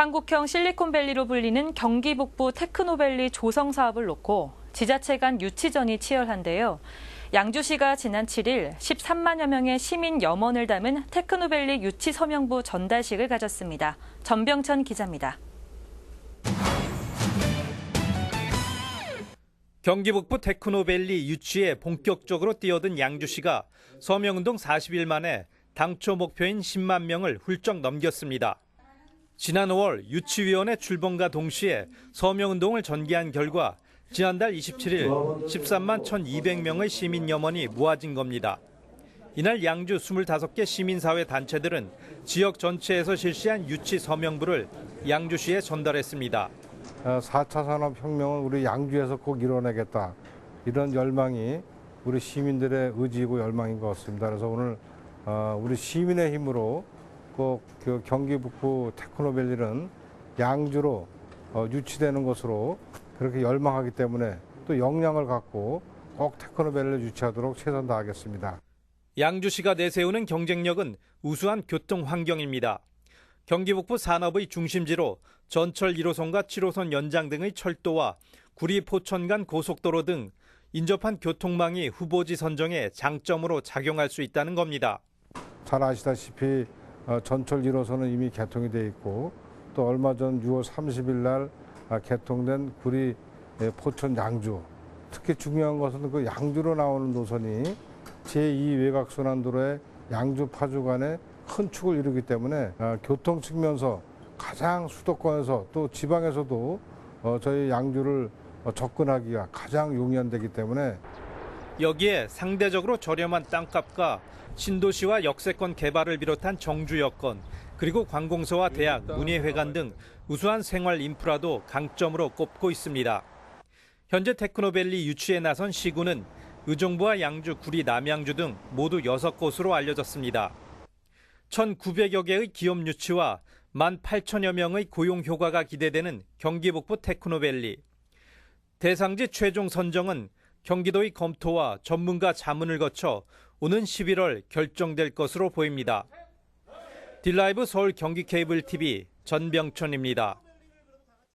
한국형 실리콘밸리로 불리는 경기 북부 테크노밸리 조성 사업을 놓고 지자체 간 유치전이 치열한데요. 양주시가 지난 7일 13만여 명의 시민 염원을 담은 테크노밸리 유치 서명부 전달식을 가졌습니다. 전병천 기자입니다. 경기 북부 테크노밸리 유치에 본격적으로 뛰어든 양주시가 서명운동 40일 만에 당초 목표인 10만 명을 훌쩍 넘겼습니다. 지난 5월 유치위원회 출범과 동시에 서명운동을 전개한 결과 지난달 27일 13만 1,200명의 시민 염원이 모아진 겁니다. 이날 양주 25개 시민사회 단체들은 지역 전체에서 실시한 유치 서명부를 양주시에 전달했습니다. 4차 어, 산업혁명은 우리 양주에서 꼭 이뤄내겠다. 이런 열망이 우리 시민들의 의지이고 열망인 것 같습니다. 그래서 오늘 어, 우리 시민의 힘으로 꼭그 경기 북부 테크노밸리는 양주로 어, 유치되는 것으로 그렇게 열망하기 때문에 또 역량을 갖고 꼭 테크노밸리를 유치하도록 최선 다하겠습니다. 양주시가 내세우는 경쟁력은 우수한 교통 환경입니다. 경기 북부 산업의 중심지로 전철 1호선과 7호선 연장 등의 철도와 구리 포천 간 고속도로 등 인접한 교통망이 후보지 선정에 장점으로 작용할 수 있다는 겁니다. 잘 아시다시피 어, 전철 1호선은 이미 개통이 돼 있고 또 얼마 전 6월 30일 날 아, 개통된 구리 예, 포천 양주. 특히 중요한 것은 그 양주로 나오는 노선이 제2 외곽순환도로의 양주 파주 간에 큰 축을 이루기 때문에 아, 교통 측면에서 가장 수도권에서 또 지방에서도 어, 저희 양주를 어, 접근하기가 가장 용이한 데기 때문에 여기에 상대적으로 저렴한 땅값과 신도시와 역세권 개발을 비롯한 정주 여건, 그리고 관공서와 대학, 문예회관 등 우수한 생활 인프라도 강점으로 꼽고 있습니다. 현재 테크노밸리 유치에 나선 시구는 의정부와 양주, 구리, 남양주 등 모두 6곳으로 알려졌습니다. 1,900여 개의 기업 유치와 18,000여 명의 고용 효과가 기대되는 경기 북부 테크노밸리. 대상지 최종 선정은 경기도의 검토와 전문가 자문을 거쳐 오는 11월 결정될 것으로 보입니다. 딜라이브 서울 경기 케이블 TV 전병천입니다.